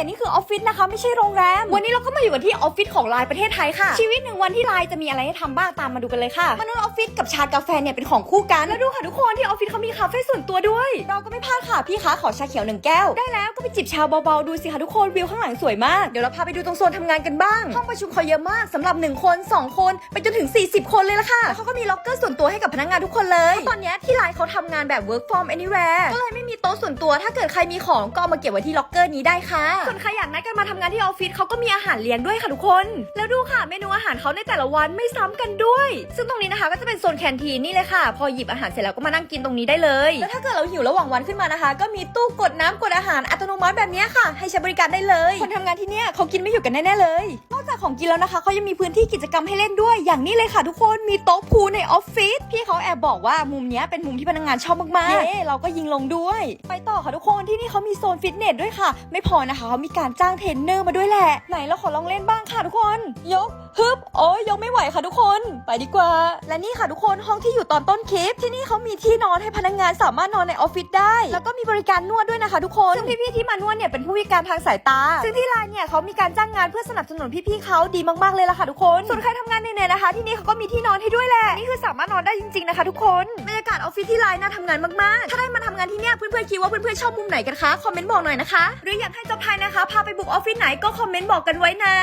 เห็นนี่คือออฟฟิศนะคะ ไม่ใช่โรงแรม วันนี้เราก็มาอยู่กันที่ออฟฟิศของไลน์ประเทศไทยค่ะ ชีวิตหนึ่งวันที่ไลน์จะมีอะไรให้ทำบ้างตามมาดูกันเลยค่ะมนุษย์ออฟฟิศกับชากาแฟเนี่ยเป็นของคู่กันแล้วดูค่ะทุกคนที่ออฟฟิศเขามีคาเฟ่ส่วนตัวด้วย เราก็ไม่พลาดค่ะพี่คะขอชาเขียวหนึ่งแก้วได้แล้วก็ไปจิบชาเบาๆดูสิคะทุกคนวิวข้างหลังสวยมากเดี๋ยวเราพาไปดูตรงโซนทำงานกันบ้างห้องประชุมเขาเยอะมากสำหรับ 1 คน 2 คน ไปจนถึง 40 คนเลยละค่ะแล้วเขาก็มีล็อกเกอร์ส่วนตัวให้กับพนักงานทุกคนเลยเพราะตอนเนี้ยที่ไลน์เขาทำงานแบบ work from anywhere ก็เลยไม่มีโต๊ะส่วนตัวถ้าเกิดใครมีของก็เอามาเก็บไว้ที่ล็อกเกอร์นี้ได้ค่ะส่วนใครอยากนัดกันมาทำงานที่ออฟฟิศเขาก็มีอาหารเลี้ยงด้วยค่ะทุกคน แล้วดูค่ะเมนูอาหารเขาในแต่ละวันไม่ซ้ำกันด้วย ซึ่งตรงนี้นะคะก็จะเป็นโซนแคนทีนนี่เลยค่ะ พอหยิบอาหารเสร็จแล้วก็มานั่งกินตรงนี้ได้เลย แล้วถ้าเกิดเราหิวระหว่างวันขึ้นมานะคะ ก็มีตู้กดน้ำกดอาหารอัตโนมัติแบบนี้ค่ะ ให้ใช้บริการได้เลย คนทำงานที่เนี่ยเขากินไม่หยุดกันแน่ๆเลยนอก ของกินแล้วนะคะเขายังมีพื้นที่กิจกรรมให้เล่นด้วย อย่างนี้เลยค่ะทุกคนมีโต๊ะพูลในออฟฟิศพี่เขาแอบบอกว่ามุมเนี้ยเป็นมุมที่พนักงานชอบมากๆเย้เราก็ยิงลงด้วย ไปต่อค่ะทุกคนที่นี่เขามีโซนฟิตเนสด้วยค่ะ ไม่พอนะคะเขามีการจ้างเทรนเนอร์มาด้วยแหละ ไหนเราขอลองเล่นบ้างค่ะทุกคน ยกฮึบโอ้ยยกไม่ไหวค่ะทุกคน ไปดีกว่า และนี่ค่ะทุกคนห้องที่อยู่ตอนต้นคลิป ที่นี่เขามีที่นอนให้พนักงานสามารถนอนในออฟฟิศได้ แล้วก็มีบริการนวดด้วยนะคะ ทุกคนซึ่งพี่ๆที่มานวดเนี่ยเป็นผู้พิการทางสายตา ซึ่งที่ไลน์เนี่ยเขามีการจ้างงานเพื่อสนับสนุนพี่ๆเขาดีมากๆเลยล่ะค่ะทุกคนส่วนใครทำงานเหนื่อยๆนะคะ ที่นี่เขาก็มีที่นอนให้ด้วยแหละนี่คือสามารถนอนได้จริงๆนะคะ ทุกคนบรรยากาศออฟฟิศที่ไลน์น่าทำงานมากๆถ้าได้มาทำงานที่เนี่ยเพื่อนๆคิดว่าเพื่อนๆชอบมุมไหนกันคะคอมเมนต์บอกหน่อยนะคะ หรืออยากให้จบไทยนะคะพาไปบุกออฟฟิศไหนก็คอมเมนต์บอกกันไว้นะ